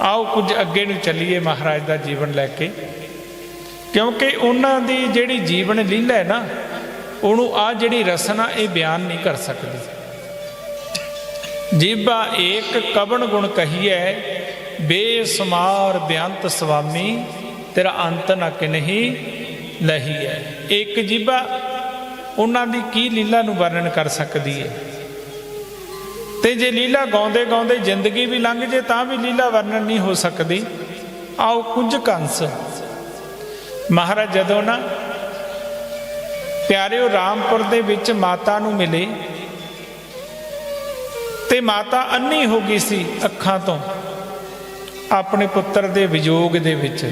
ਆਓ ਕੁਝ ਅੱਗੇ ਨੂੰ ਚੱਲੀਏ ਮਹਾਰਾਜ ਦਾ ਜੀਵਨ ਲੈ ਕੇ। ਕਿਉਂਕਿ ਉਹਨਾਂ ਦੀ ਜਿਹੜੀ ਜੀਵਨ ਲੀਲਾ ਹੈ ਨਾ, ਉਹਨੂੰ ਆ ਜਿਹੜੀ ਰਸਨਾ ਇਹ ਬਿਆਨ ਨਹੀਂ ਕਰ ਸਕਦੀ। ਜੀਬਾ ਏਕ ਕਵਣ ਗੁਣ ਕਹੀਐ, ਬੇਸਮਾਰ ਬਿਆੰਤ ਸੁਆਮੀ ਤੇਰਾ ਅੰਤ ਨਾ ਨ ਕਿਨਹੀ ਲਹੀਐ। ਇੱਕ ਜੀਬਾ, ਉਹਨਾਂ ਦੀ ਕੀ ਲੀਲਾ ਨੂੰ ਵਰਣਨ ਕਰ ਸਕਦੀ ਹੈ? ਤੇ ਜੇ ਲੀਲਾ ਗਾਉਂਦੇ ਗਾਉਂਦੇ ਜ਼ਿੰਦਗੀ ਵੀ ਲੰਘ ਜੇ ਤਾਂ ਵੀ ਲੀਲਾ ਵਰਣਨ ਨਹੀਂ ਹੋ ਸਕਦੀ। ਆਓ ਕੁਝ ਕੰਸ ਮਹਾਰਾਜ ਜਦੋਂ ਨਾ ਪਿਆਰਿਓ ਰਾਮਪੁਰ ਦੇ ਵਿੱਚ ਮਾਤਾ ਨੂੰ ਮਿਲੇ, ਤੇ ਮਾਤਾ ਅੰਨੀ ਹੋ ਗਈ ਸੀ ਅੱਖਾਂ ਤੋਂ ਆਪਣੇ ਪੁੱਤਰ ਦੇ ਵਿਯੋਗ ਦੇ ਵਿੱਚ।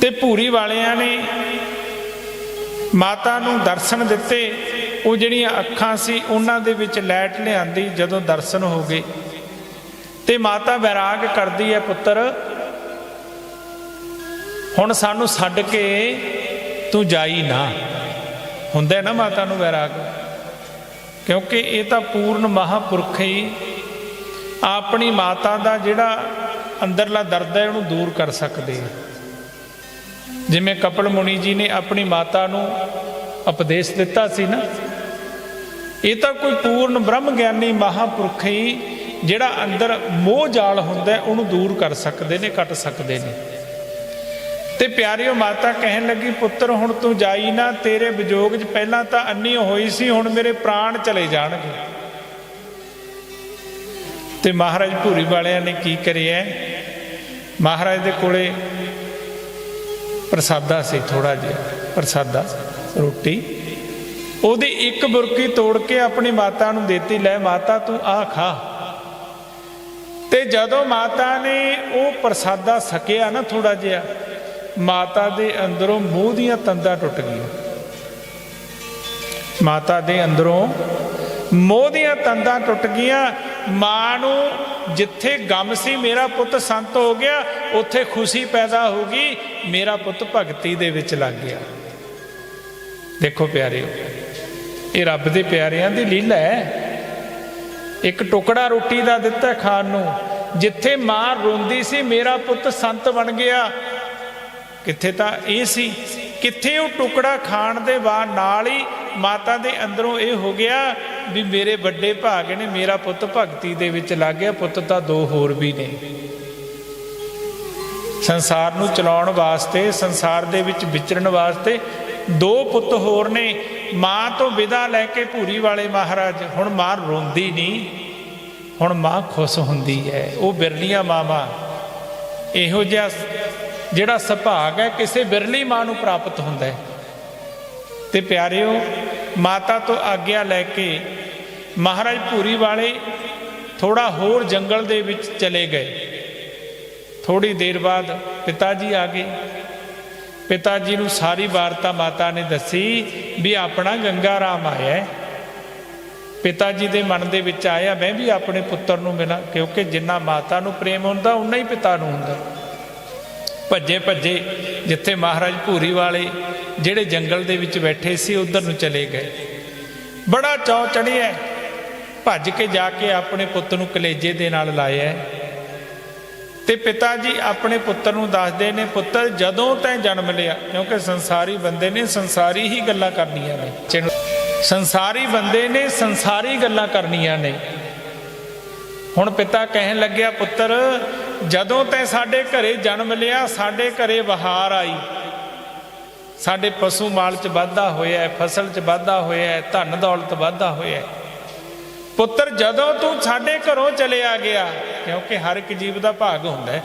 ਤੇ ਭੂਰੀ ਵਾਲਿਆਂ ਨੇ ਮਾਤਾ ਨੂੰ ਦਰਸ਼ਨ ਦਿੱਤੇ। ਉਹ ਜਿਹੜੀਆਂ ਅੱਖਾਂ ਸੀ, ਉਹਨਾਂ ਦੇ ਵਿੱਚ ਲੈਟ ਲਿਆਂਦੀ ਜਦੋਂ ਦਰਸ਼ਨ ਹੋ ਗਏ। ਤੇ ਮਾਤਾ ਵਿਰਾਗ ਕਰਦੀ ਹੈ, ਪੁੱਤਰ, ਹੁਣ ਸਾਨੂੰ ਛੱਡ ਕੇ ਤੂੰ ਜਾਈ ਨਾ। ਹੁੰਦਾ ਨਾ ਮਾਤਾ ਨੂੰ ਵਿਰਾਗ। ਕਿਉਂਕਿ ਇਹ ਤਾਂ ਪੂਰਨ ਮਹਾਪੁਰਖ ਹੀ ਆਪਣੀ ਮਾਤਾ ਦਾ ਜਿਹੜਾ ਅੰਦਰਲਾ ਦਰਦ ਹੈ, ਉਹਨੂੰ ਦੂਰ ਕਰ ਸਕਦੇ ਜਿਵੇਂ ਕਪਲ ਮੁਨੀ ਜੀ ਨੇ ਆਪਣੀ ਮਾਤਾ ਨੂੰ ਉਪਦੇਸ਼ ਦਿੱਤਾ ਸੀ ਨਾ। ਇਹ ਤਾਂ ਕੋਈ ਪੂਰਨ ਬ੍ਰਹਮ ਗਿਆਨੀ ਮਹਾਪੁਰਖ ਹੀ ਜਿਹੜਾ ਅੰਦਰ ਮੋਹ ਜਾਲ ਹੁੰਦਾ ਉਹਨੂੰ ਦੂਰ ਕਰ ਸਕਦੇ ਨੇ, ਕੱਟ ਸਕਦੇ ਨੇ। ਤੇ ਪਿਆਰਿਓ ਮਾਤਾ ਕਹਿਣ ਲੱਗੀ, ਪੁੱਤਰ, ਹੁਣ ਤੂੰ ਜਾਈ ਨਾ, ਤੇਰੇ ਵਿਜੋਗ 'ਚ ਪਹਿਲਾਂ ਤਾਂ ਅੰਨੀ ਹੋਈ ਸੀ, ਹੁਣ ਮੇਰੇ ਪ੍ਰਾਣ ਚਲੇ ਜਾਣਗੇ। ਤੇ ਮਹਾਰਾਜ ਭੂਰੀ ਵਾਲਿਆਂ ਨੇ ਕੀ ਕਰਿਆ? ਮਹਾਰਾਜ ਦੇ ਕੋਲੇ ਪ੍ਰਸਾਦਾ ਸੀ ਥੋੜਾ ਜਿਹਾ ਪ੍ਰਸਾਦਾ ਰੋਟੀ। ਉਹਦੀ ਇੱਕ ਬੁਰਕੀ ਤੋੜ ਕੇ ਆਪਣੀ ਮਾਤਾ ਨੂੰ ਦਿੱਤੀ, ਲੈ ਮਾਤਾ ਤੂੰ ਆ ਖਾ। ਤੇ ਜਦੋਂ ਮਾਤਾ ਨੇ ਉਹ ਪ੍ਰਸਾਦਾ ਸਕਿਆ ਨਾ ਥੋੜਾ ਜਿਹਾ, ਮਾਤਾ ਦੇ ਅੰਦਰੋਂ ਮੂੰਹ ਦੀਆਂ ਤੰਦਾਂ ਟੁੱਟ ਗਈਆਂ। ਮਾਤਾ ਦੇ ਅੰਦਰੋਂ ਮੋਹ ਦੀਆਂ ਤੰਦਾਂ ਟੁੱਟ ਗਈਆਂ। ਮਾਂ ਨੂੰ ਜਿੱਥੇ ਗਮ ਸੀ, ਮੇਰਾ ਪੁੱਤ ਸੰਤ ਹੋ ਗਿਆ, ਉੱਥੇ ਖੁਸ਼ੀ ਪੈਦਾ ਹੋ ਗਈ, ਮੇਰਾ ਪੁੱਤ ਭਗਤੀ ਦੇ ਵਿੱਚ ਲੱਗ ਗਿਆ। ਦੇਖੋ ਪਿਆਰਿਓ, ਇਹ ਰੱਬ ਦੇ ਪਿਆਰਿਆਂ ਦੀ ਲੀਲਾ ਹੈ। ਇੱਕ ਟੁਕੜਾ ਰੋਟੀ ਦਾ ਦਿੱਤਾ ਖਾਣ ਨੂੰ, ਜਿੱਥੇ ਮਾਂ ਰੋਂਦੀ ਸੀ, ਮੇਰਾ ਪੁੱਤ ਸੰਤ ਬਣ ਗਿਆ। ਕਿੱਥੇ ਤਾਂ ਇਹ ਸੀ, ਕਿੱਥੇ ਉਹ ਟੁਕੜਾ ਖਾਣ ਦੇ ਬਾਅਦ ਨਾਲ ਹੀ ਮਾਤਾ ਦੇ ਅੰਦਰੋਂ ਇਹ ਹੋ ਗਿਆ ਵੀ ਮੇਰੇ ਵੱਡੇ ਭਾਗ ਨੇ, ਮੇਰਾ ਪੁੱਤ ਭਗਤੀ ਦੇ ਵਿੱਚ ਲੱਗ ਗਿਆ, ਪੁੱਤ ਤਾਂ ਦੋ ਹੋਰ ਵੀ ਨੇ। ਸੰਸਾਰ ਨੂੰ ਚਲਾਉਣ ਵਾਸਤੇ, ਸੰਸਾਰ ਦੇ ਵਿੱਚ ਵਿਚਰਨ ਵਾਸਤੇ ਦੋ ਪੁੱਤ ਹੋਰ ਨੇ, ਮਾਂ ਤੋਂ ਵਿਦਾ ਲੈ ਕੇ ਭੂਰੀ ਵਾਲੇ ਮਹਾਰਾਜ। ਹੁਣ ਮਾਂ ਰੋਂਦੀ ਨਹੀਂ, ਹੁਣ ਮਾਂ ਖੁਸ਼ ਹੁੰਦੀ ਹੈ। ਉਹ ਬਿਰਲੀਆਂ ਮਾਵਾਂ, ਇਹੋ ਜਿਹਾ ਜਿਹੜਾ ਸੁਭਾਗ ਹੈ, ਕਿਸੇ ਬਿਰਲੀ ਮਾਂ ਨੂੰ ਪ੍ਰਾਪਤ ਹੁੰਦਾ ਹੈ। ਤੇ ਪਿਆਰਿਓ, ਮਾਤਾ ਤੋਂ ਆਗਿਆ ਲੈ ਕੇ ਮਹਾਰਾਜ ਭੂਰੀ ਵਾਲੇ ਥੋੜਾ ਹੋਰ ਜੰਗਲ ਦੇ ਵਿੱਚ ਚਲੇ ਗਏ। ਥੋੜੀ ਦੇਰ ਬਾਅਦ ਪਿਤਾ ਜੀ ਆ ਗਏ। ਪਿਤਾ ਜੀ ਨੂੰ ਸਾਰੀ ਵਾਰਤਾ ਮਾਤਾ ਨੇ ਦੱਸੀ ਵੀ ਆਪਣਾ ਗੰਗਾ ਰਾਮ ਆਇਆ ਹੈ। ਪਿਤਾ ਜੀ ਦੇ ਮਨ ਦੇ ਵਿੱਚ ਆਇਆ, ਮੈਂ ਵੀ ਆਪਣੇ ਪੁੱਤਰ ਨੂੰ ਮਿਲਾਂ ਕਿਉਂਕਿ ਜਿੰਨਾ ਮਾਤਾ ਨੂੰ ਪ੍ਰੇਮ ਹੁੰਦਾ ਉਨਾ ਹੀ ਪਿਤਾ ਨੂੰ ਹੁੰਦਾ। ਭੱਜੇ ਭੱਜੇ ਜਿੱਥੇ ਮਹਾਰਾਜ ਭੂਰੀ ਵਾਲੇ ਜਿਹੜੇ ਜੰਗਲ ਦੇ ਵਿੱਚ ਬੈਠੇ ਸੀ, ਉਧਰ ਨੂੰ ਚਲੇ ਗਏ। ਬੜਾ ਚੌ ਚੜਿਆ ਭੱਜ ਕੇ ਜਾ ਕੇ ਆਪਣੇ ਪੁੱਤ ਨੂੰ ਕਲੇਜੇ ਦੇ ਨਾਲ ਲਾਇਆ ਤੇ ਪਿਤਾ ਜੀ ਆਪਣੇ ਪੁੱਤਰ ਨੂੰ ਦੱਸਦੇ ਨੇ, ਪੁੱਤਰ, ਜਦੋਂ ਤੈਂ ਜਨਮ ਲਿਆ, ਕਿਉਂਕਿ ਸੰਸਾਰੀ ਬੰਦੇ ਨੇ ਸੰਸਾਰੀ ਹੀ ਗੱਲਾਂ ਕਰਨੀਆਂ ਨੇ। ਚਿਹਨ- ਸੰਸਾਰੀ ਬੰਦੇ ਨੇ ਸੰਸਾਰੀ ਗੱਲਾਂ ਕਰਨੀਆਂ ਨੇ। ਹੁਣ ਪਿਤਾ ਕਹਿਣ ਲੱਗਿਆ, ਪੁੱਤਰ, ਜਦੋਂ ਤੈਂ ਸਾਡੇ ਘਰੇ ਜਨਮ ਲਿਆ, ਸਾਡੇ ਘਰੇ ਬਹਾਰ ਆਈ। ਸਾਡੇ ਪਸ਼ੂ ਮਾਲ ਚ ਵਾਧਾ ਹੋਇਆ ਹੈ ਫਸਲ ਚ ਵਾਧਾ ਹੋਇਆ ਹੈ ਧਨ ਦੌਲਤ ਵਾਧਾ ਹੋਇਆ। ਹੈ ਪੁੱਤਰ, ਜਦੋਂ ਤੂੰ ਸਾਡੇ ਘਰੋਂ ਚਲਿਆ ਗਿਆ ਕਿਉਂਕਿ ਹਰ ਇੱਕ ਜੀਵ ਦਾ ਭਾਗ ਹੁੰਦਾ ਹੈ।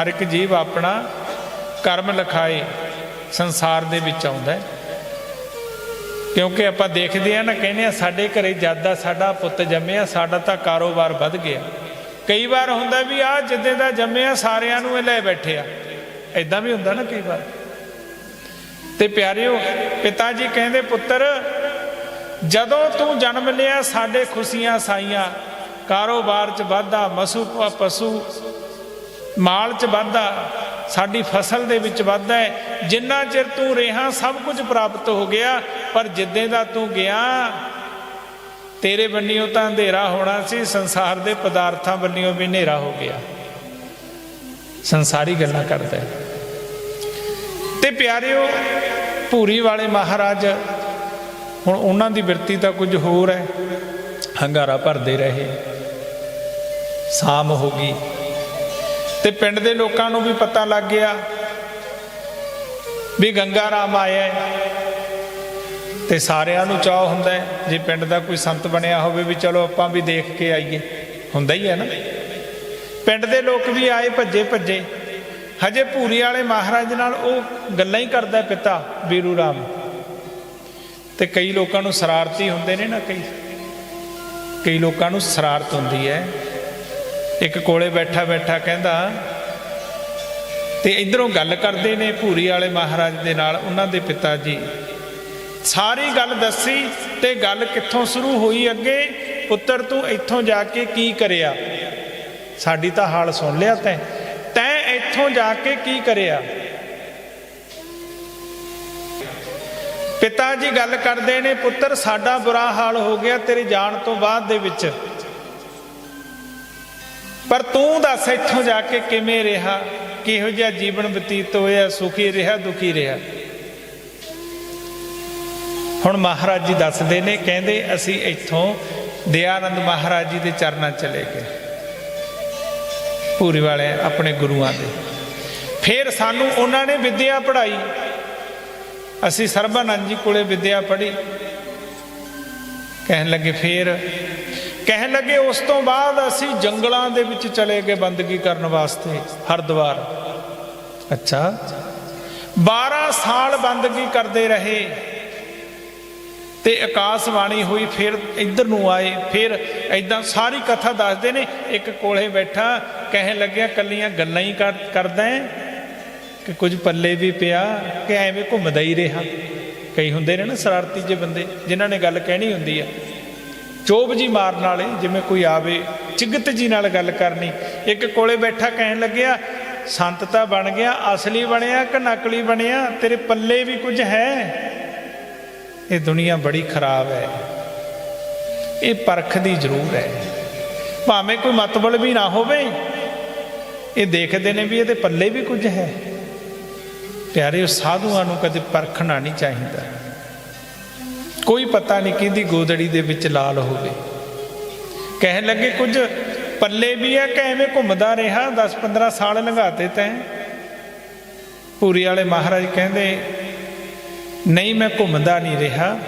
ਹਰ ਇੱਕ ਜੀਵ ਆਪਣਾ ਕਰਮ ਲਿਖਾਏ ਸੰਸਾਰ ਦੇ ਵਿੱਚ ਆਉਂਦਾ ਹੈ। ਕਿਉਂਕਿ ਆਪਾਂ ਦੇਖਦੇ ਆ ਨਾ, ਕਹਿੰਦੇ ਆ ਸਾਡੇ ਘਰੇ ਜ਼ਿਆਦਾ ਸਾਡਾ ਪੁੱਤ ਜੰਮਿਆ, ਸਾਡਾ ਤਾਂ ਕਾਰੋਬਾਰ ਵੱਧ ਗਿਆ। ਕਈ ਵਾਰ ਹੁੰਦਾ ਵੀ ਆ ਜਿੱਦੇ ਦਾ ਜੰਮਿਆ, ਸਾਰਿਆਂ ਨੂੰ ਇਹ ਲੈ ਬੈਠੇ ਆ। ਐਦਾਂ ਵੀ ਹੁੰਦਾ ਨਾ ਕਈ ਵਾਰ। ਤੇ ਪਿਆਰਿਓ, ਪਿਤਾ ਜੀ ਕਹਿੰਦੇ, ਪੁੱਤਰ, ਜਦੋਂ ਤੂੰ ਜਨਮ ਲਿਆ, ਸਾਡੇ ਖੁਸ਼ੀਆਂ ਸਾਈਆਂ ਕਾਰੋਬਾਰ 'ਚ ਵਾਧਾ, ਮਸੂ, ਪਸ਼ੂ, ਮਾਲ 'ਚ ਵਾਧਾ, ਸਾਡੀ ਫਸਲ ਦੇ ਵਿੱਚ ਵਾਧਾ ਹੈ। ਜਿੰਨਾ ਚਿਰ ਤੂੰ ਰਿਹਾ, ਸਭ ਕੁਝ ਪ੍ਰਾਪਤ ਹੋ ਗਿਆ, ਪਰ ਜਿੱਦੇ ਦਾ ਤੂੰ ਗਿਆ, ਤੇਰੇ ਬੰਨਿਓ ਤਾਂ ਅੰਧੇਰਾ ਹੋਣਾ ਸੀ, ਸੰਸਾਰ ਦੇ ਪਦਾਰਥਾਂ ਬੰਨਿਓ ਵੀ ਹਨੇਰਾ ਹੋ ਗਿਆ। ਸੰਸਾਰੀ ਗੱਲਾਂ ਕਰਦਾ ਹੈ। ਤੇ ਪਿਆਰਿਓ, ਭੂਰੀ ਵਾਲੇ ਮਹਾਰਾਜ, ਹੁਣ ਉਹਨਾਂ ਦੀ ਬਿਰਤੀ ਤਾਂ ਕੁਝ ਹੋਰ ਹੈ। ਹੰਗਾਰਾ ਭਰਦੇ ਰਹੇ। ਸ਼ਾਮ ਹੋ ਗਈ। ਤੇ ਪਿੰਡ ਦੇ ਲੋਕਾਂ ਨੂੰ ਵੀ ਪਤਾ ਲੱਗ ਗਿਆ ਵੀ ਗੰਗਾ ਰਾਮ ਆਇਆ ਹੈ। ਤੇ ਸਾਰਿਆਂ ਨੂੰ ਚਾਹ ਹੁੰਦਾ ਜੇ ਪਿੰਡ ਦਾ ਕੋਈ ਸੰਤ ਬਣਿਆ ਹੋਵੇ ਵੀ ਚਲੋ ਆਪਾਂ ਵੀ ਦੇਖ ਕੇ ਆਈਏ। ਹੁੰਦਾ ਹੀ ਹੈ ਨਾ। ਪਿੰਡ ਦੇ ਲੋਕ ਵੀ ਆਏ ਭੱਜੇ ਭੱਜੇ। ਹਜੇ ਭੂਰੀ ਵਾਲੇ ਮਹਾਰਾਜ ਨਾਲ ਉਹ ਗੱਲਾਂ ਹੀ ਕਰਦਾ ਪਿਤਾ ਵੀਰੂ ਰਾਮ। ਤੇ ਕਈ ਲੋਕਾਂ ਨੂੰ ਸਰਾਰਤੀ ਹੁੰਦੇ ਨੇ ਨਾ ਕਈ। ਕਈ ਲੋਕਾਂ ਨੂੰ ਸਰਾਰਤ ਹੁੰਦੀ ਹੈ। ਇੱਕ ਕੋਲੇ ਬੈਠਾ ਬੈਠਾ ਕਹਿੰਦਾ, ਤੇ ਇਧਰੋਂ ਗੱਲ ਕਰਦੇ ਨੇ ਭੂਰੀ ਵਾਲੇ ਮਹਾਰਾਜ ਦੇ ਨਾਲ ਉਹਨਾਂ ਦੇ ਪਿਤਾ ਜੀ। ਸਾਰੀ ਗੱਲ ਦੱਸੀ ਤੇ ਗੱਲ ਕਿੱਥੋਂ ਸ਼ੁਰੂ ਹੋਈ ਅੱਗੇ? ਪੁੱਤਰ, ਤੂੰ ਇੱਥੋਂ ਜਾ ਕੇ ਕੀ ਕਰਿਆ? ਸਾਡੀ ਤਾਂ ਹਾਲ ਸੁਣ ਲਿਆ ਤੈਂ। ਤੈਂ ਇੱਥੋਂ ਜਾ ਕੇ ਕੀ ਕਰਿਆ? ਪਿਤਾ ਜੀ ਗੱਲ ਕਰਦੇ ਨੇ, ਪੁੱਤਰ, ਸਾਡਾ ਬੁਰਾ ਹਾਲ ਹੋ ਗਿਆ ਤੇਰੇ ਜਾਣ ਤੋਂ ਬਾਅਦ ਦੇ ਵਿੱਚ। ਪਰ ਤੂੰ ਦੱਸ ਇੱਥੋਂ ਜਾ ਕੇ ਕਿਵੇਂ ਰਿਹਾ? ਕਿਹੋ ਜਿਹਾ ਜੀਵਨ ਬਤੀਤ ਹੋਇਆ? ਸੁਖੀ ਰਿਹਾ, ਦੁਖੀ ਰਿਹਾ? ਹੁਣ ਮਹਾਰਾਜ ਜੀ ਦੱਸਦੇ ਨੇ, ਕਹਿੰਦੇ ਅਸੀਂ ਇੱਥੋਂ ਦਿਆਨੰਦ ਮਹਾਰਾਜ ਜੀ ਦੇ ਚਰਨਾਂ ਚਲੇ ਗਏ। ਪੂਰੀ ਵਾਲੇ ਆਪਣੇ ਗੁਰੂਆਂ ਦੇ। ਫਿਰ ਸਾਨੂੰ ਉਹਨਾਂ ਨੇ ਵਿਦਿਆ ਪੜ੍ਹਾਈ। ਅਸੀਂ ਸਰਬਾਨੰਦ ਜੀ ਕੋਲੇ ਵਿਦਿਆ ਪੜ੍ਹੀ। ਕਹਿਣ ਲੱਗੇ, ਫੇਰ ਕਹਿਣ ਲੱਗੇ, ਉਸ ਤੋਂ ਬਾਅਦ ਅਸੀਂ ਜੰਗਲਾਂ ਦੇ ਵਿੱਚ ਚਲੇ ਗਏ ਬੰਦਗੀ ਕਰਨ ਵਾਸਤੇ, ਹਰਦੁਆਰ। ਅੱਛਾ। 12 ਸਾਲ ਬੰਦਗੀ ਕਰਦੇ ਰਹੇ ਤੇ ਆਕਾਸ਼ਵਾਣੀ ਹੋਈ, ਫਿਰ ਇੱਧਰ ਨੂੰ ਆਏ, ਫਿਰ ਐਦਾਂ ਸਾਰੀ ਕਥਾ ਦੱਸਦੇ ਨੇ, ਇੱਕ ਕੋਲੇ ਬੈਠਾ, ਕਹਿਣ ਲੱਗਿਆ ਕੱਲੀਆਂ ਗੱਲਾਂ ਹੀ ਕਰ- ਕਰਦਾ ਹੈ ਕਿ ਕੁਝ ਪੱਲੇ ਵੀ ਪਿਆ, ਕਿ ਐਵੇਂ ਘੁੰਮਦਾ ਹੀ ਰਿਹਾ। ਕਈ ਹੁੰਦੇ ਨੇ ਨਾ ਸ਼ਰਾਰਤੀ ਜਿਹੇ ਬੰਦੇ, ਜਿਨ੍ਹਾਂ ਨੇ ਗੱਲ ਕਹਿਣੀ ਹੁੰਦੀ ਆ ਚੋਬ ਜੀ ਮਾਰਨ ਵਾਲੇ, ਜਿਵੇਂ ਕੋਈ ਆਵੇ, ਚਿਗਤ ਜੀ ਨਾਲ ਗੱਲ ਕਰਨੀ। ਇੱਕ ਕੋਲੇ ਬੈਠਾ ਕਹਿਣ ਲੱਗਿਆ, ਸੰਤ ਤਾਂ ਬਣ ਗਿਆ, ਅਸਲੀ ਬਣਿਆ ਕਿ ਨਕਲੀ ਬਣਿਆ? ਤੇਰੇ ਪੱਲੇ ਵੀ ਕੁਝ ਹੈ? ਇਹ ਦੁਨੀਆ ਬੜੀ ਖਰਾਬ ਹੈ। ਇਹ ਪਰਖ ਦੀ ਜ਼ਰੂਰ ਹੈ। ਭਾਵੇਂ ਕੋਈ ਮਤਬਲ ਵੀ ਨਾ ਹੋਵੇ, ਇਹ ਦੇਖਦੇ ਨੇ ਵੀ ਇਹਦੇ ਪੱਲੇ ਵੀ ਕੁਝ ਹੈ। ਪਿਆਰੇ ਸਾਧੂਆਂ ਨੂੰ ਕਦੇ ਪਰਖਣਾ ਨਹੀਂ ਚਾਹੀਦਾ। ਕੋਈ ਪਤਾ ਨਹੀਂ ਕਿਹਦੀ ਗੋਦੜੀ ਦੇ ਵਿੱਚ ਲਾਲ ਹੋਵੇ। ਕਹਿਣ ਲੱਗੇ, ਕੁਝ ਪੱਲੇ ਵੀ ਹੈ ਕਿ ਐਵੇਂ ਘੁੰਮਦਾ ਰਿਹਾ 10-15 ਸਾਲ ਲੰਘਾਤੇ ਤੈਂ? ਪੂਰੀ ਵਾਲੇ ਮਹਾਰਾਜ ਕਹਿੰਦੇ, ਨਹੀਂ, ਮੈਂ ਘੁੰਮਦਾ ਨਹੀਂ ਰਿਹਾ।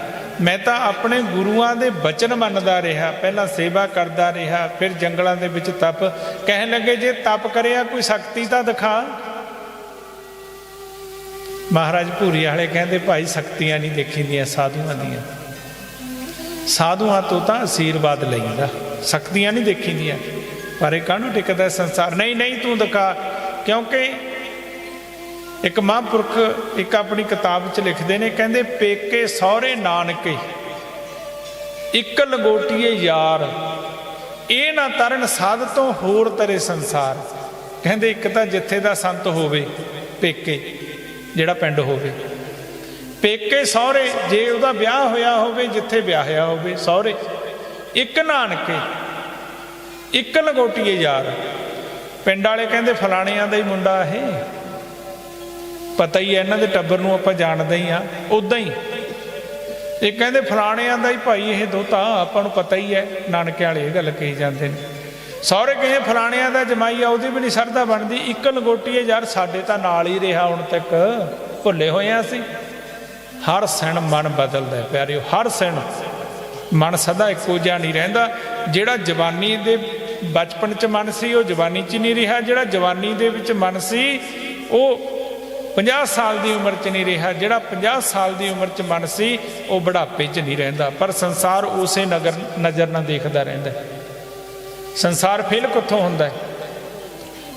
ਮੈਂ ਤਾਂ ਆਪਣੇ ਗੁਰੂਆਂ ਦੇ ਬਚਨ ਮੰਨਦਾ ਰਿਹਾ। ਪਹਿਲਾਂ ਸੇਵਾ ਕਰਦਾ ਰਿਹਾ, ਫਿਰ ਜੰਗਲਾਂ ਦੇ ਵਿੱਚ ਤਪ। ਕਹਿਣ ਲੱਗੇ, ਜੇ ਤਪ ਕਰਿਆ ਕੋਈ ਸ਼ਕਤੀ ਤਾਂ ਦਿਖਾ। ਮਹਾਰਾਜ ਭੂਰੀ ਵਾਲੇ ਕਹਿੰਦੇ, ਭਾਈ ਸ਼ਕਤੀਆਂ ਨਹੀਂ ਦੇਖੀਦੀਆਂ ਸਾਧੂਆਂ ਦੀਆਂ। ਸਾਧੂਆਂ ਤੋਂ ਤਾਂ ਅਸ਼ੀਰਵਾਦ ਲਈਦਾ। ਸ਼ਕਤੀਆਂ ਨਹੀਂ ਦੇਖੀਦੀਆਂ ਪਰ ਇਹ ਕਾਹਨੂੰ ਟਿਕਦਾ ਸੰਸਾਰ? ਨਹੀਂ ਨਹੀਂ ਤੂੰ ਦਿਖਾ। ਕਿਉਂਕਿ ਇੱਕ ਮਹਾਂਪੁਰਖ ਇੱਕ ਆਪਣੀ ਕਿਤਾਬ 'ਚ ਲਿਖਦੇ ਨੇ, ਕਹਿੰਦੇ, ਪੇਕੇ ਸਹੁਰੇ ਨਾਨਕੇ, ਇੱਕ ਲੰਗੋਟੀਏ ਯਾਰ, ਇਹ ਨਾ ਤਰਨ ਸਾਧ ਤੋਂ ਹੋਰ ਤਰੇ ਸੰਸਾਰ। ਕਹਿੰਦੇ, ਇੱਕ ਤਾਂ ਜਿੱਥੇ ਦਾ ਸੰਤ ਹੋਵੇ, ਪੇਕੇ। ਜਿਹੜਾ ਪਿੰਡ ਹੋਵੇ। ਪੇਕੇ ਸਹੁਰੇ, ਜੇ ਉਹਦਾ ਵਿਆਹ ਹੋਇਆ ਹੋਵੇ, ਜਿੱਥੇ ਵਿਆਹਿਆ ਹੋਵੇ, ਸਹੁਰੇ। ਇੱਕ ਨਾਨਕੇ, ਇੱਕ ਲਗੋਟੀਏ ਯਾਰ। ਪਿੰਡ ਵਾਲੇ ਕਹਿੰਦੇ, ਫਲਾਣਿਆਂ ਦਾ ਹੀ ਮੁੰਡਾ ਇਹ। ਪਤਾ ਹੀ ਹੈ, ਇਹਨਾਂ ਦੇ ਟੱਬਰ ਨੂੰ ਆਪਾਂ ਜਾਣਦੇ ਹੀ ਆ ਉਦਾਂ ਹੀ। ਇਹ ਕਹਿੰਦੇ, ਫਲਾਣਿਆਂ ਦਾ ਹੀ ਭਾਈ ਇਹ ਦੋਤਾ, ਆਪਾਂ ਨੂੰ ਪਤਾ ਹੀ ਹੈ ਨਾਨਕੇ ਵਾਲੇ ਇਹ ਗੱਲ ਕਹੀ ਜਾਂਦੇ ਨੇ। ਸਹੁਰੇ ਕਹੇ, ਫਲਾਣਿਆਂ ਦਾ ਜਮਾਈ ਆ, ਉਹਦੀ ਵੀ ਨਹੀਂ ਸਰਦਾ ਬਣਦੀ। ਇੱਕ ਲੰਗੋਟੀਏ ਯਾਰ, ਸਾਡੇ ਤਾਂ ਨਾਲ ਹੀ ਰਿਹਾ ਹੁਣ ਤੱਕ। ਭੁੱਲੇ ਹੋਏ ਆ ਅਸੀਂ। ਹਰ ਸਣ ਮਨ ਬਦਲਦਾ ਹੈ, ਪਿਆਰਿਓ, ਹਰ ਸਣ ਮਨ ਸਦਾ ਇੱਕੋ ਜਿਹਾ ਨਹੀਂ ਰਹਿੰਦਾ। ਜਿਹੜਾ ਜਵਾਨੀ ਦੇ ਬਚਪਨ ਚ ਮਨ ਸੀ, ਉਹ ਜਵਾਨੀ ਚ ਨਹੀਂ ਰਿਹਾ। ਜਿਹੜਾ ਜਵਾਨੀ ਦੇ ਵਿੱਚ ਮਨ ਸੀ, ਉਹ 50 ਸਾਲ ਦੀ ਉਮਰ 'ਚ ਨਹੀਂ ਰਿਹਾ। ਜਿਹੜਾ 50 ਸਾਲ ਦੀ ਉਮਰ 'ਚ ਮਨ ਸੀ, ਉਹ ਬੁਢਾਪੇ 'ਚ ਨਹੀਂ ਰਹਿੰਦਾ। ਪਰ ਸੰਸਾਰ ਉਸੇ ਨਗਰ, ਨਜ਼ਰ ਨਾਲ ਦੇਖਦਾ ਰਹਿੰਦਾ ਸੰਸਾਰ ਫੇਲ ਕਿੱਥੋਂ ਹੁੰਦਾ ਹੈ?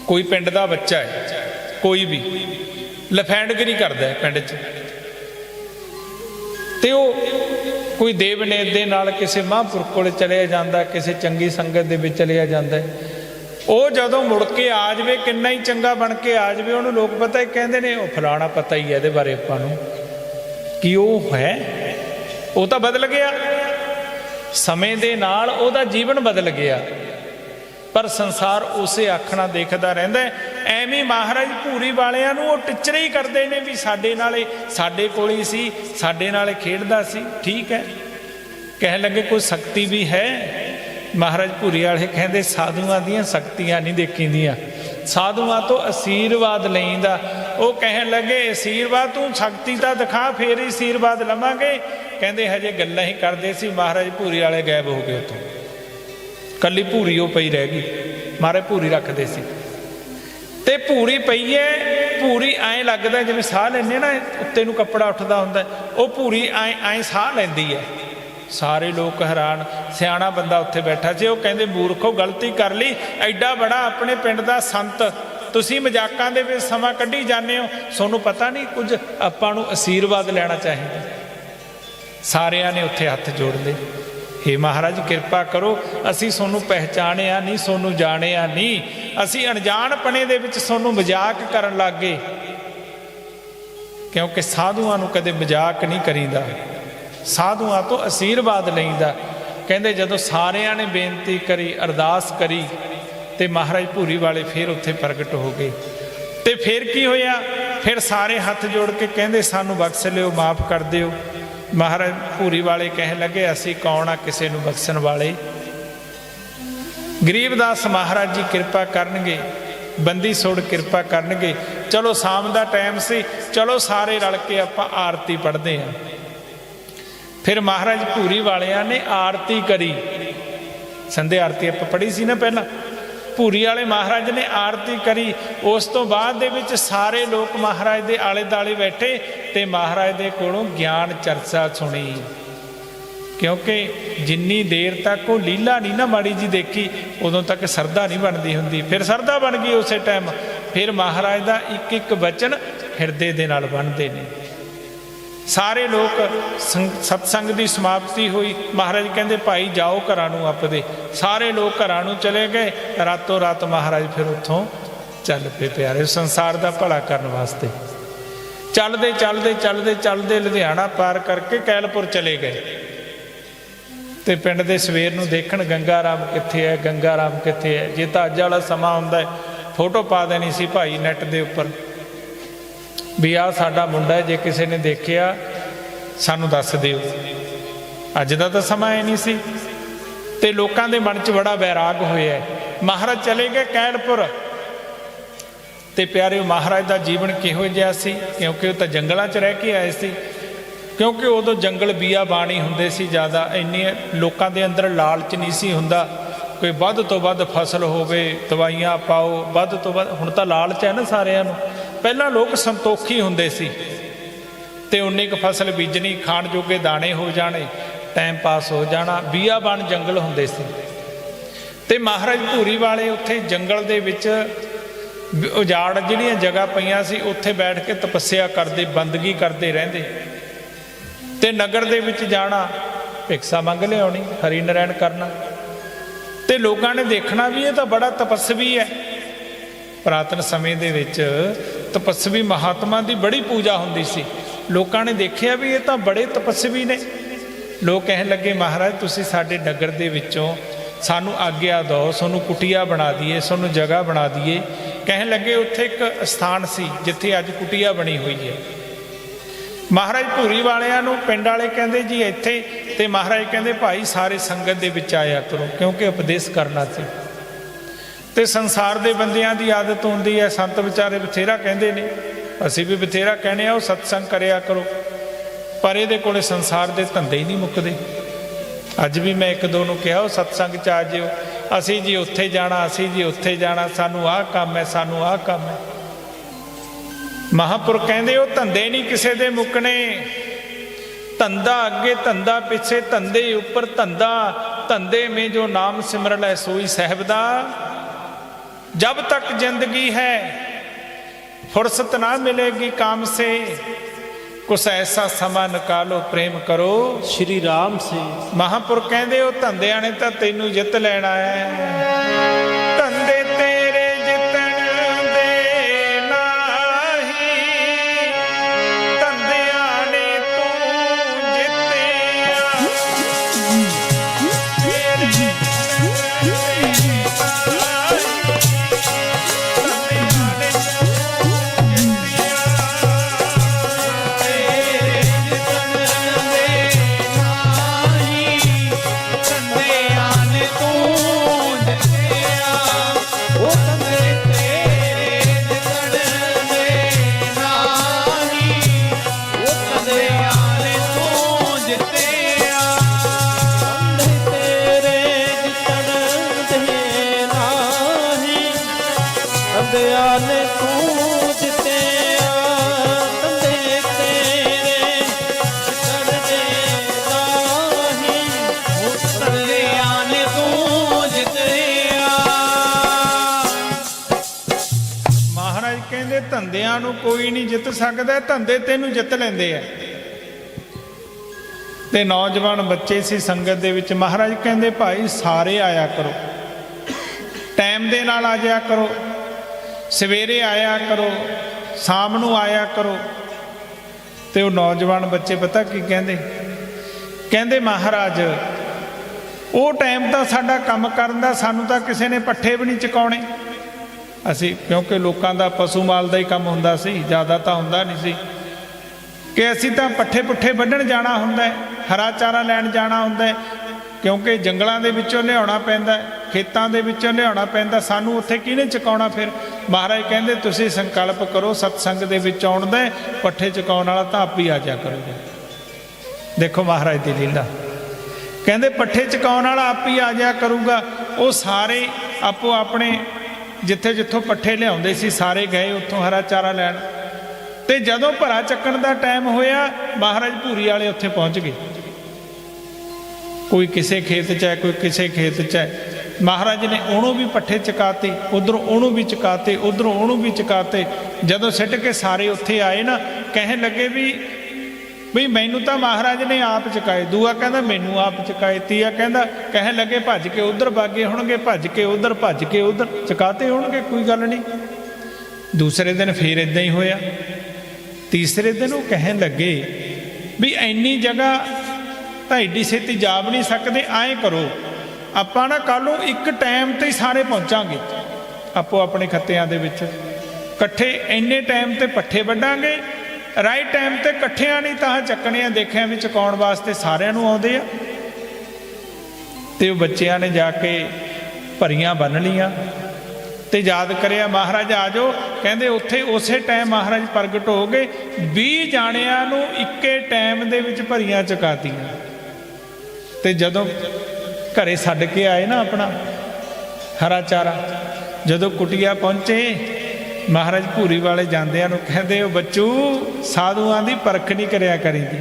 ਕੋਈ ਪਿੰਡ ਦਾ ਬੱਚਾ ਹੈ, ਕੋਈ ਵੀ ਲਫੈਂਡਗਰੀ ਕਰਦਾ ਹੈ ਪਿੰਡ 'ਚ। ਤੇ ਉਹ ਕੋਈ ਦੇਵਨੇਤ ਦੇ ਨਾਲ ਕਿਸੇ ਮਹਾਂਪੁਰਖ ਕੋਲ ਚਲਿਆ ਜਾਂਦਾ, ਕਿਸੇ ਚੰਗੀ ਸੰਗਤ ਦੇ ਵਿੱਚ ਚਲਿਆ ਜਾਂਦਾ ਉਹ ਜਦੋਂ ਮੁੜ ਕੇ ਆ ਜਾਵੇ, ਕਿੰਨਾ ਹੀ ਚੰਗਾ ਬਣ ਕੇ ਆ ਜਾਵੇ, ਉਹਨੂੰ ਲੋਕ ਪਤਾ ਹੀ ਕਹਿੰਦੇ ਨੇ, ਉਹ ਫਲਾਣਾ ਪਤਾ ਹੀ ਹੈ ਇਹਦੇ ਬਾਰੇ ਆਪਾਂ ਨੂੰ, ਕਿ ਉਹ ਹੈ। ਉਹ ਤਾਂ ਬਦਲ ਗਿਆ। ਸਮੇਂ ਦੇ ਨਾਲ ਉਹਦਾ ਜੀਵਨ ਬਦਲ ਗਿਆ। ਪਰ ਸੰਸਾਰ ਉਸੇ ਆਖਣਾ ਦੇਖਦਾ ਰਹਿੰਦਾ ਐਵੇਂ ਮਹਾਰਾਜ ਭੂਰੀ ਵਾਲਿਆਂ ਨੂੰ ਉਹ ਟਿਚਰੇ ਹੀ ਕਰਦੇ ਨੇ ਵੀ ਸਾਡੇ ਨਾਲੇ ਸਾਡੇ ਕੋਲ ਹੀ ਸੀ, ਸਾਡੇ ਨਾਲ ਖੇਡਦਾ ਸੀ। ਠੀਕ ਹੈ। ਕਹਿਣ ਲੱਗੇ ਕੋਈ ਸ਼ਕਤੀ ਵੀ ਹੈ? ਮਹਾਰਾਜ ਭੂਰੀ ਵਾਲੇ ਕਹਿੰਦੇ, ਸਾਧੂਆਂ ਦੀਆਂ ਸ਼ਕਤੀਆਂ ਨਹੀਂ ਦੇਖੀਂਦੀਆਂ। ਸਾਧੂਆਂ ਤੋਂ ਅਸੀਰਵਾਦ ਲਈਂਦਾ। ਉਹ ਕਹਿਣ ਲੱਗੇ, ਅਸੀਰਵਾਦ ਤੂੰ ਸ਼ਕਤੀ ਤਾਂ ਦਿਖਾ, ਫੇਰ ਹੀ ਅਸੀਰਵਾਦ ਲਵਾਂਗੇ। ਕਹਿੰਦੇ, ਹਜੇ ਗੱਲਾਂ ਹੀ ਕਰਦੇ ਸੀ। ਮਹਾਰਾਜ ਭੂਰੀ ਵਾਲੇ ਗਾਇਬ ਹੋ ਗਏ ਉੱਥੋਂ। ਕੱਲੀ ਭੂਰੀ ਉਹ ਪਈ ਰਹਿ ਗਈ। ਮਾਰੇ ਭੂਰੀ ਰੱਖਦੇ ਸੀ। ਤੇ ਭੂਰੀ ਪਈ ਐ, ਭੂਰੀ ਐਂ ਲੱਗਦਾ ਜਿਵੇਂ ਸਾਹ ਲੈਂਦੇ ਨਾ, ਉੱਤੇ ਨੂੰ ਕੱਪੜਾ ਉੱਠਦਾ ਹੁੰਦਾ ਉਹ ਭੂਰੀ ਐਂ ਐਂ ਸਾਹ ਲੈਂਦੀ ਐ। ਸਾਰੇ ਲੋਕ ਹੈਰਾਨ, ਸਿਆਣਾ ਬੰਦਾ ਉੱਥੇ ਬੈਠਾ ਸੀ, ਉਹ ਕਹਿੰਦੇ, ਮੂਰਖੋ, ਗਲਤੀ ਕਰ ਲਈ। ਐਡਾ ਬੜਾ ਆਪਣੇ ਪਿੰਡ ਦਾ ਸੰਤ। ਤੁਸੀਂ ਮਜ਼ਾਕਾਂ ਦੇ ਵਿੱਚ ਸਮਾਂ ਕੱਢੀ ਜਾਂਦੇ ਹੋ। ਤੁਹਾਨੂੰ ਪਤਾ ਨਹੀਂ ਕੁਝ ਆਪਾਂ ਨੂੰ ਅਸੀਰਵਾਦ ਲੈਣਾ ਚਾਹੀਦਾ। ਸਾਰਿਆਂ ਨੇ ਉੱਥੇ ਹੱਥ ਜੋੜ ਲਏ। ਹੇ ਮਹਾਰਾਜ, ਕਿਰਪਾ ਕਰੋ, ਅਸੀਂ ਤੁਹਾਨੂੰ ਪਹਿਚਾਣਿਆ ਨਹੀਂ, ਤੁਹਾਨੂੰ ਜਾਣਿਆ ਨਹੀਂ। ਅਸੀਂ ਅਣਜਾਣਪਣੇ ਦੇ ਵਿੱਚ ਤੁਹਾਨੂੰ ਮਜ਼ਾਕ ਕਰਨ ਲੱਗੇ ਕਿਉਂਕਿ ਸਾਧੂਆਂ ਨੂੰ ਕਦੇ ਮਜ਼ਾਕ ਨਹੀਂ ਕਰੀਦਾ। ਸਾਧੂਆਂ ਤੋਂ ਅਸੀਰਵਾਦ ਲੈਂਦਾ ਕਹਿੰਦੇ ਜਦੋਂ ਸਾਰਿਆਂ ਨੇ ਬੇਨਤੀ ਕਰੀ, ਅਰਦਾਸ ਕਰੀ, ਤੇ ਮਹਾਰਾਜ ਭੂਰੀ ਵਾਲੇ ਫਿਰ ਉੱਥੇ ਪ੍ਰਗਟ ਹੋ ਗਏ। ਤੇ ਫਿਰ ਕੀ ਹੋਇਆ? ਫਿਰ ਸਾਰੇ ਹੱਥ ਜੋੜ ਕੇ ਕਹਿੰਦੇ, ਸਾਨੂੰ ਬਖਸ਼ ਲਿਓ, ਮਾਫ ਕਰ ਦਿਓ। ਮਹਾਰਾਜ ਭੂਰੀ ਵਾਲੇ ਕਹਿਣ ਲੱਗੇ, ਅਸੀਂ ਕੌਣ ਆ ਕਿਸੇ ਨੂੰ ਬਖਸ਼ਣ ਵਾਲੇ? ਗਰੀਬਦਾਸ ਮਹਾਰਾਜ ਜੀ ਕਿਰਪਾ ਕਰਨਗੇ, ਬੰਦੀ ਸੋੜ ਕਿਰਪਾ ਕਰਨਗੇ। ਚਲੋ ਸ਼ਾਮ ਦਾ ਟਾਈਮ ਸੀ, ਚਲੋ ਸਾਰੇ ਰਲ ਕੇ ਆਪਾਂ ਆਰਤੀ ਪੜ੍ਹਦੇ ਹਾਂ। ਫਿਰ ਮਹਾਰਾਜ ਭੂਰੀ ਵਾਲਿਆਂ ਨੇ ਆਰਤੀ ਕਰੀ। ਸੰਧੇ ਆਰਤੀ ਆਪਾਂ ਪੜ੍ਹੀ ਸੀ ਨਾ ਪਹਿਲਾਂ? ਭੂਰੀ ਵਾਲੇ ਮਹਾਰਾਜ ਨੇ ਆਰਤੀ ਕਰੀ। ਉਸ ਤੋਂ ਬਾਅਦ ਦੇ ਵਿੱਚ ਸਾਰੇ ਲੋਕ ਮਹਾਰਾਜ ਦੇ ਆਲੇ ਦਾਲੇ ਬੈਠੇ ਤੇ ਮਹਾਰਾਜ ਦੇ ਕੋਲੋਂ ਗਿਆਨ ਚਰਚਾ ਸੁਣੀ। ਕਿਉਂਕਿ ਜਿੰਨੀ ਦੇਰ ਤੱਕ ਉਹ ਲੀਲਾ ਨਹੀਂ ਨਾ ਮਾੜੀ ਜੀ ਦੇਖੀ, ਉਦੋਂ ਤੱਕ ਸਰਦਾ ਨਹੀਂ ਬਣਦੀ ਹੁੰਦੀ। ਫਿਰ ਸਰਦਾ ਬਣ ਗਈ ਉਸੇ ਟਾਈਮ ਫਿਰ ਮਹਾਰਾਜ ਦਾ ਇੱਕ ਇੱਕ ਵਚਨ ਹਿਰਦੇ ਦੇ ਨਾਲ ਬਣਦੇ ਨੇ। ਸਾਰੇ ਲੋਕ ਸੰਗ- ਸਤਸੰਗ ਦੀ ਸਮਾਪਤੀ ਹੋਈ। ਮਹਾਰਾਜ ਕਹਿੰਦੇ ਭਾਈ ਜਾਓ ਘਰਾਂ ਨੂੰ ਆਪਦੇ। ਸਾਰੇ ਲੋਕ ਘਰਾਂ ਨੂੰ ਚਲੇ ਗਏ। ਰਾਤੋਂ ਰਾਤ ਮਹਾਰਾਜ ਫਿਰ ਉੱਥੋਂ ਚੱਲ ਪਏ ਪਿਆਰੇ। ਸੰਸਾਰ ਦਾ ਭਲਾ ਕਰਨ ਵਾਸਤੇ ਚੱਲਦੇ ਚੱਲਦੇ ਚੱਲਦੇ ਚੱਲਦੇ ਲੁਧਿਆਣਾ ਪਾਰ ਕਰਕੇ ਕੈਲਪੁਰ ਚਲੇ ਗਏ। ਤੇ ਪਿੰਡ ਦੇ ਸਵੇਰ ਨੂੰ ਦੇਖਣ ਗੰਗਾ ਰਾਮ ਕਿੱਥੇ ਹੈ ਗੰਗਾ ਰਾਮ ਕਿੱਥੇ ਹੈ? ਜੇ ਤਾਂ ਅੱਜ ਵਾਲਾ ਸਮਾਂ ਹੁੰਦਾ ਹੈ, ਫੋਟੋ ਪਾ ਦੇਣੀ ਸੀ ਭਾਈ ਨੈਟ ਦੇ ਉੱਪਰ। ਵੀ ਆ ਸਾਡਾ ਮੁੰਡਾ ਜੇ ਕਿਸੇ ਨੇ ਦੇਖਿਆ, ਸਾਨੂੰ ਦੱਸ ਦਿਓ। ਅੱਜ ਦਾ ਤਾਂ ਸਮਾਂ ਐ ਨਹੀਂ ਸੀ। ਤੇ ਲੋਕਾਂ ਦੇ ਮਨ 'ਚ ਬੜਾ ਵੈਰਾਗ ਹੋਇਆ ਮਹਾਰਾਜ ਚਲੇ ਗਏ ਕੈਲਪੁਰ ਤੇ ਪਿਆਰਿਓ, ਮਹਾਰਾਜ ਦਾ ਜੀਵਨ ਕਿਹੋ ਜਿਹਾ ਸੀ? ਕਿਉਂਕਿ ਉਹ ਤਾਂ ਜੰਗਲਾਂ 'ਚ ਰਹਿ ਕੇ ਆਏ ਸੀ। ਕਿਉਂਕਿ ਉਦੋਂ ਜੰਗਲ ਬੀਆ ਬਾਣੀ ਹੁੰਦੇ ਸੀ ਜ਼ਿਆਦਾ। ਇੰਨੇ ਲੋਕਾਂ ਦੇ ਅੰਦਰ ਲਾਲਚ ਨਹੀਂ ਸੀ ਹੁੰਦਾ ਕੋਈ ਵੱਧ ਤੋਂ ਵੱਧ ਫਸਲ ਹੋਵੇ, ਦਵਾਈਆਂ ਪਾਓ। ਵੱਧ ਤੋਂ ਵੱਧ ਹੁਣ ਤਾਂ ਲਾਲਚ ਹੈ ਨਾ ਸਾਰਿਆਂ ਨੂੰ। ਪਹਿਲਾਂ ਲੋਕ ਸੰਤੋਖੀ ਹੁੰਦੇ ਸੀ ਤੇ ਉਨੀ ਕੁ ਫਸਲ ਬੀਜਣੀ, ਖਾਣ ਜੋਗੇ ਦਾਣੇ ਹੋ ਜਾਣੇ ਟਾਈਮ ਪਾਸ ਹੋ ਜਾਣਾ, ਬੀਆਬਾਨ ਜੰਗਲ ਹੁੰਦੇ ਸੀ। ਤੇ ਮਹਾਰਾਜ ਭੂਰੀ ਵਾਲੇ ਉੱਥੇ ਜੰਗਲ ਦੇ ਵਿੱਚ ਉਜਾੜ ਜਿਹੜੀਆਂ ਜਗ੍ਹਾ ਪਈਆਂ ਸੀ, ਉੱਥੇ ਬੈਠ ਕੇ ਤਪੱਸਿਆ ਕਰਦੇ, ਬੰਦਗੀ ਕਰਦੇ ਰਹਿੰਦੇ। ਤੇ ਨਗਰ ਦੇ ਵਿੱਚ ਜਾਣਾ, ਭਿਕਸ਼ਾ ਮੰਗ ਲਿਆਉਣੀ, ਹਰੀ ਨਰਾਇਣ ਕਰਨਾ। ਤੇ ਲੋਕਾਂ ਨੇ ਦੇਖਣਾ ਵੀ ਇਹ ਤਾਂ ਬੜਾ ਤਪਸਵੀ ਹੈ। ਪ੍ਰਾਤਨ ਸਮੇਂ ਦੇ ਵਿੱਚ ਤਪਸਵੀ ਮਹਾਤਮਾ ਦੀ ਬੜੀ ਪੂਜਾ ਹੁੰਦੀ ਸੀ। ਲੋਕਾਂ ਨੇ ਦੇਖਿਆ ਵੀ ਇਹ ਤਾਂ ਬੜੇ ਤਪਸਵੀ ਨੇ। ਲੋਕ ਕਹਿਣ ਲੱਗੇ, ਮਹਾਰਾਜ, ਤੁਸੀਂ ਸਾਡੇ ਨਗਰ ਦੇ ਵਿੱਚੋਂ ਸਾਨੂੰ ਆਗਿਆ ਦਿਓ, ਸਾਨੂੰ ਕੁਟੀਆ ਬਣਾ ਦਈਏ, ਸਾਨੂੰ ਜਗ੍ਹਾ ਬਣਾ ਦਈਏ। ਕਹਿਣ ਲੱਗੇ, ਉੱਥੇ ਇੱਕ ਸਥਾਨ ਸੀ, ਜਿੱਥੇ ਅੱਜ ਕੁਟੀਆ ਬਣੀ ਹੋਈ ਹੈ। ਮਹਾਰਾਜ ਭੂਰੀ ਵਾਲਿਆਂ ਨੂੰ ਪਿੰਡ ਵਾਲੇ ਕਹਿੰਦੇ, ਜੀ ਇੱਥੇ, ਤੇ ਮਹਾਰਾਜ ਕਹਿੰਦੇ, ਭਾਈ, ਸਾਰੇ ਸੰਗਤ ਦੇ ਵਿੱਚ ਆਇਆ ਕਰੋ, ਕਿਉਂਕਿ ਉਪਦੇਸ਼ ਕਰਨਾ ਸੀ। ਤੇ ਸੰਸਾਰ ਦੇ ਬੰਦਿਆਂ ਦੀ ਆਦਤ ਹੁੰਦੀ ਹੈ, ਸੰਤ ਵਿਚਾਰੇ ਬਥੇਰਾ ਕਹਿੰਦੇ ਨੇ, ਅਸੀਂ ਵੀ ਬਥੇਰਾ ਕਹਿੰਦੇ ਆ ਉਹ ਸਤਸੰਗ ਕਰਿਆ ਕਰੋ। ਪਰ ਇਹਦੇ ਕੋਲੇ ਸੰਸਾਰ ਦੇ ਧੰਦੇ ਹੀ ਨਹੀਂ ਮੁੱਕਦੇ। ਅੱਜ ਵੀ ਮੈਂ ਇੱਕ ਦੋ ਨੂੰ ਕਿਹਾ, ਉਹ ਸਤਸੰਗ ਚ ਆ ਜਿਓ। ਅਸੀਂ ਜੀ ਉੱਥੇ ਜਾਣਾ, ਅਸੀਂ ਜੀ ਉੱਥੇ ਜਾਣਾ, ਸਾਨੂੰ ਆਹ ਕੰਮ ਹੈ, ਸਾਨੂੰ ਆਹ ਕੰਮ ਹੈ। ਮਹਾਪੁਰ ਕਹਿੰਦੇ, ਉਹ ਧੰਦੇ ਨਹੀਂ ਕਿਸੇ ਦੇ ਮੁੱਕਣੇ। ਧੰਦਾ ਅੱਗੇ, ਧੰਦਾ ਪਿੱਛੇ, ਧੰਦੇ ਉੱਪਰ ਧੰਦਾ। ਧੰਦੇ ਮੇ ਜੋ ਨਾਮ ਸਿਮਰ ਲੈ ਸੋਈ ਸਾਹਿਬ ਦਾ जब तक जिंदगी है फुर्सत ना मिलेगी काम से कुछ ऐसा ਸਮਾਂ ਨਿਕਾਲੋ ਪ੍ਰੇਮ ਕਰੋ ਸ਼੍ਰੀ ਰਾਮ ਸੇ ਮਹਾਪੁਰ ਕਹਿੰਦੇ ਉਹ ਧੰਦਿਆਂ ਨੇ ਤਾਂ ਤੈਨੂੰ ਜਿੱਤ ਲੈਣਾ ਹੈ ਧੰਦਿਆਂ ਨੂੰ ਕੋਈ ਨਹੀਂ ਜਿੱਤ ਸਕਦਾ, ਧੰਦੇ ਤੈਨੂੰ ਜਿੱਤ ਲੈਂਦੇ ਆ। ਤੇ ਨੌਜਵਾਨ ਬੱਚੇ ਸੀ ਸੰਗਤ ਦੇ ਵਿੱਚ, ਮਹਾਰਾਜ ਕਹਿੰਦੇ, ਭਾਈ, ਸਾਰੇ ਆਇਆ ਕਰੋ। ਟਾਈਮ ਦੇ ਨਾਲ ਆ ਜਾਇਆ ਕਰੋ। ਸਵੇਰੇ ਆਇਆ ਕਰੋ, ਸ਼ਾਮ ਨੂੰ ਆਇਆ ਕਰੋ। ਤੇ ਉਹ ਨੌਜਵਾਨ ਬੱਚੇ ਪਤਾ ਕੀ ਕਹਿੰਦੇ? ਕਹਿੰਦੇ, ਮਹਾਰਾਜ, ਉਹ ਟਾਈਮ ਤਾਂ ਸਾਡਾ ਕੰਮ ਕਰਨ ਦਾ, ਸਾਨੂੰ ਤਾਂ ਕਿਸੇ ਨੇ ਪੱਠੇ ਵੀ ਨਹੀਂ ਚਕਾਉਣੇ। ਅਸੀਂ, ਕਿਉਂਕਿ ਲੋਕਾਂ ਦਾ ਪਸ਼ੂ ਮਾਲ ਦਾ ਹੀ ਕੰਮ ਹੁੰਦਾ ਸੀ, ਜ਼ਿਆਦਾ ਤਾਂ ਹੁੰਦਾ ਨਹੀਂ ਸੀ। ਕਿ ਅਸੀਂ ਤਾਂ ਪੱਠੇ ਪੁੱਠੇ ਵੱਢਣ ਜਾਣਾ ਹੁੰਦਾ ਹੈ, ਹਰਾ ਚਾਰਾ ਲੈਣ ਜਾਣਾ ਹੁੰਦਾ ਹੈ, ਕਿਉਂਕਿ ਜੰਗਲਾਂ ਦੇ ਵਿੱਚੋਂ ਲਿਆਉਣਾ ਪੈਂਦਾ ਹੈ, ਖੇਤਾਂ ਦੇ ਵਿੱਚੋਂ ਲਿਆਉਣਾ ਪੈਂਦਾ ਸਾਨੂੰ ਉੱਥੇ ਕਿਹਨੇ ਚਕਾਉਣਾ ਫਿਰ? ਮਹਾਰਾਜ ਕਹਿੰਦੇ, ਤੁਸੀਂ ਸੰਕਲਪ ਕਰੋ, ਸਤਸੰਗ ਦੇ ਵਿੱਚ ਆਉਣ ਦਾ ਪੱਠੇ ਚਕਾਉਣ ਵਾਲਾ ਤਾਂ ਆਪ ਹੀ ਆ ਜਾ ਕਰੂਗਾ। ਦੇਖੋ ਮਹਾਰਾਜ ਦੀ ਲੀਲਾ। ਕਹਿੰਦੇ, ਪੱਠੇ ਚਕਾਉਣ ਵਾਲਾ ਆਪ ਹੀ ਆ ਜਾ ਕਰੂਗਾ। ਉਹ ਸਾਰੇ ਆਪੋ ਆਪਣੇ ਜਿੱਥੇ ਜਿੱਥੋਂ ਪੱਠੇ ਲਿਆਉਂਦੇ ਸੀ, ਸਾਰੇ ਗਏ ਉੱਥੋਂ ਹਰਾ ਚਾਰਾ ਲੈਣ। ਤੇ ਜਦੋਂ ਭਰਾ ਚੱਕਣ ਦਾ ਟਾਈਮ ਹੋਇਆ, ਮਹਾਰਾਜ ਭੂਰੀ ਵਾਲੇ ਉੱਥੇ ਪਹੁੰਚ ਗਏ। ਕੋਈ ਕਿਸੇ ਖੇਤ 'ਚ ਹੈ, ਕੋਈ ਕਿਸੇ ਖੇਤ 'ਚ ਹੈ। ਮਹਾਰਾਜ ਨੇ ਉਹਨੂੰ ਵੀ ਪੱਠੇ ਚਕਾਤੇ, ਉਧਰੋਂ ਉਹਨੂੰ ਵੀ ਚਕਾਤੇ, ਉਧਰੋਂ ਉਹਨੂੰ ਵੀ ਚਕਾਤੇ। ਜਦੋਂ ਸਿੱਟ ਕੇ ਸਾਰੇ ਉੱਥੇ ਆਏ ਨਾ, ਕਹਿਣ ਲੱਗੇ ਵੀ ਵੀ ਮੈਨੂੰ ਤਾਂ ਮਹਾਰਾਜ ਨੇ ਆਪ ਚਕਾਏ। ਦੂਆ ਕਹਿੰਦਾ, ਮੈਨੂੰ ਆਪ ਚਕਾਏ। ਤੀਆ ਕਹਿੰਦਾ, ਕਹਿਣ ਲੱਗੇ, ਭੱਜ ਕੇ ਉਧਰ ਬਾਗੇ ਹੋਣਗੇ, ਭੱਜ ਕੇ ਉਧਰ, ਭੱਜ ਕੇ ਉਧਰ। ਚਕਾਤੇ ਹੋਣਗੇ, ਕੋਈ ਗੱਲ ਨਹੀਂ। ਦੂਸਰੇ ਦਿਨ ਫੇਰ ਇਦਾਂ ਹੀ ਹੋਇਆ। ਤੀਸਰੇ ਦਿਨ ਉਹ ਕਹਿਣ ਲੱਗੇ ਵੀ ਐਨੀ ਜਗ੍ਹਾ ਤਾਂ ਏਡੀ ਛੇਤੀ ਜਾ ਵੀ ਨਹੀਂ ਸਕਦੇ, ਐਂ ਕਰੋ। ਆਪਾਂ ਨਾ ਕੱਲ ਨੂੰ ਇੱਕ ਟਾਈਮ ਤੇ ਹੀ ਸਾਰੇ ਪਹੁੰਚਾਂਗੇ ਆਪੋ ਆਪਣੇ ਖੱਤਿਆਂ ਦੇ ਵਿੱਚ। ਇਕੱਠੇ ਇੰਨੇ ਟਾਈਮ ਤੇ ਪੱਠੇ ਵੱਢਾਂਗੇ ਰਾਈਟ ਟਾਈਮ ਤੇ ਇਕੱਠਿਆਂ ਨਹੀਂ ਤਾਂ ਚੱਕਣੇ ਆ ਦੇਖਿਆ ਵੀ ਚਕਾਉਣ ਵਾਸਤੇ ਸਾਰਿਆਂ ਨੂੰ ਆਉਂਦੇ ਆ। ਤੇ ਉਹ ਬੱਚਿਆਂ ਨੇ ਜਾ ਕੇ ਭਰੀਆਂ ਬੰਨ ਲੀਆਂ ਤੇ ਯਾਦ ਕਰਿਆ, ਮਹਾਰਾਜ ਆ ਜਾਓ। ਕਹਿੰਦੇ ਉੱਥੇ ਉਸੇ ਟਾਈਮ ਮਹਾਰਾਜ ਪ੍ਰਗਟ ਹੋ ਗਏ। 20 ਜਾਣਿਆਂ ਨੂੰ ਇੱਕੇ ਟਾਈਮ ਦੇ ਵਿੱਚ ਭਰੀਆਂ ਚੁਕਾਤੀਆਂ। ਤੇ ਜਦੋਂ ਘਰੇ ਛੱਡ ਕੇ ਆਏ ਨਾ ਆਪਣਾ ਹਰਾ ਚਾਰਾ, ਜਦੋਂ ਕੁਟਿਆ ਪਹੁੰਚੇ ਮਹਾਰਾਜ ਭੂਰੀ ਵਾਲੇ ਜਾਂਦਿਆਂ ਨੂੰ ਕਹਿੰਦੇ, ਉਹ ਬੱਚੂ, ਸਾਧੂਆਂ ਦੀ ਪਰਖ ਨਹੀਂ ਕਰਿਆ ਕਰੀਦੀ।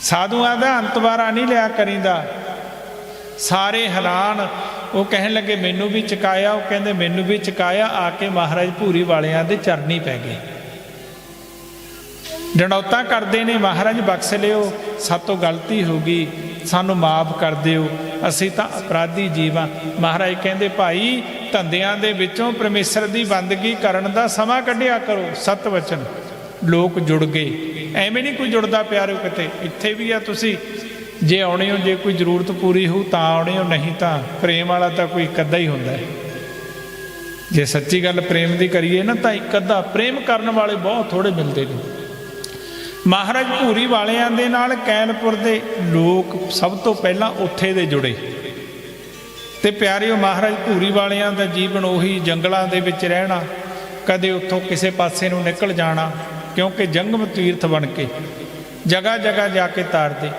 ਸਾਧੂਆਂ ਦਾ ਅੰਤਵਾਰਾ ਨਹੀਂ ਲਿਆ ਕਰੀਦਾ। ਸਾਰੇ ਹੈਰਾਨ, ਉਹ ਕਹਿਣ ਲੱਗੇ, ਮੈਨੂੰ ਵੀ ਚਕਾਇਆ। ਉਹ ਕਹਿੰਦੇ, ਮੈਨੂੰ ਵੀ ਚਕਾਇਆ। ਆ ਕੇ ਮਹਾਰਾਜ ਭੂਰੀ ਵਾਲਿਆਂ ਦੇ ਚਰਨੀ ਪੈ ਗਏ। ਡਣੌਤਾ ਕਰਦੇ ਨੇ, ਮਹਾਰਾਜ ਬਖਸ਼ ਲਿਓ, ਸਾਤੋਂ ਗਲਤੀ ਹੋ ਗਈ, ਸਾਨੂੰ ਮਾਫ ਕਰ ਦਿਓ। ਅਸੀਂ ਤਾਂ ਅਪਰਾਧੀ ਜੀਵ। ਹਾਂ ਮਹਾਰਾਜ ਕਹਿੰਦੇ, ਭਾਈ, ਧੰਦਿਆਂ ਦੇ ਵਿੱਚੋਂ ਪਰਮੇਸ਼ਰ ਦੀ ਬੰਦਗੀ ਕਰਨ ਦਾ ਸਮਾਂ ਕੱਢਿਆ ਕਰੋ। ਸਤ ਵਚਨ ਲੋਕ ਜੁੜ ਗਏ। ਐਵੇਂ ਨਹੀਂ ਕੋਈ ਜੁੜਦਾ ਪਿਆਰਿਓ ਕਿਤੇ। ਇੱਥੇ ਵੀ ਆ ਤੁਸੀਂ। ਜੇ ਆਉਣੇ ਹੋ, ਜੇ ਕੋਈ ਜ਼ਰੂਰਤ ਪੂਰੀ ਹੋ ਤਾਂ ਆਉਣੇ ਹੋ, ਨਹੀਂ ਤਾਂ ਪ੍ਰੇਮ ਵਾਲਾ ਤਾਂ ਕੋਈ ਇੱਕ ਅੱਧਾ ਹੀ ਹੁੰਦਾ ਹੈ। ਜੇ ਸੱਚੀ ਗੱਲ ਪ੍ਰੇਮ ਦੀ ਕਰੀਏ ਨਾ, ਤਾਂ ਇੱਕ ਅੱਧਾ। ਪ੍ਰੇਮ ਕਰਨ ਵਾਲੇ ਬਹੁਤ ਥੋੜੇ ਮਿਲਦੇ ਨੇ। ਮਹਾਰਾਜ ਭੂਰੀ ਵਾਲਿਆਂ ਦੇ ਨਾਲ ਕੈਨਪੁਰ ਦੇ ਲੋਕ ਸਭ ਤੋਂ ਪਹਿਲਾਂ ਉੱਥੇ ਦੇ ਜੁੜੇ। ਤੇ ਪਿਆਰਿਓ ਮਹਾਰਾਜ ਭੂਰੀ ਵਾਲਿਆਂ ਦਾ ਜੀਵਨ ਉਹੀ ਜੰਗਲਾਂ ਦੇ ਵਿੱਚ ਰਹਿਣਾ, ਕਦੇ ਉੱਥੋਂ ਕਿਸੇ ਪਾਸੇ ਨੂੰ ਨਿਕਲ ਜਾਣਾ, ਕਿਉਂਕਿ ਜੰਗਮ ਤੀਰਥ ਬਣ ਕੇ ਜਗ੍ਹਾ ਜਗ੍ਹਾ ਜਾ ਕੇ ਤਾਰਦੇ।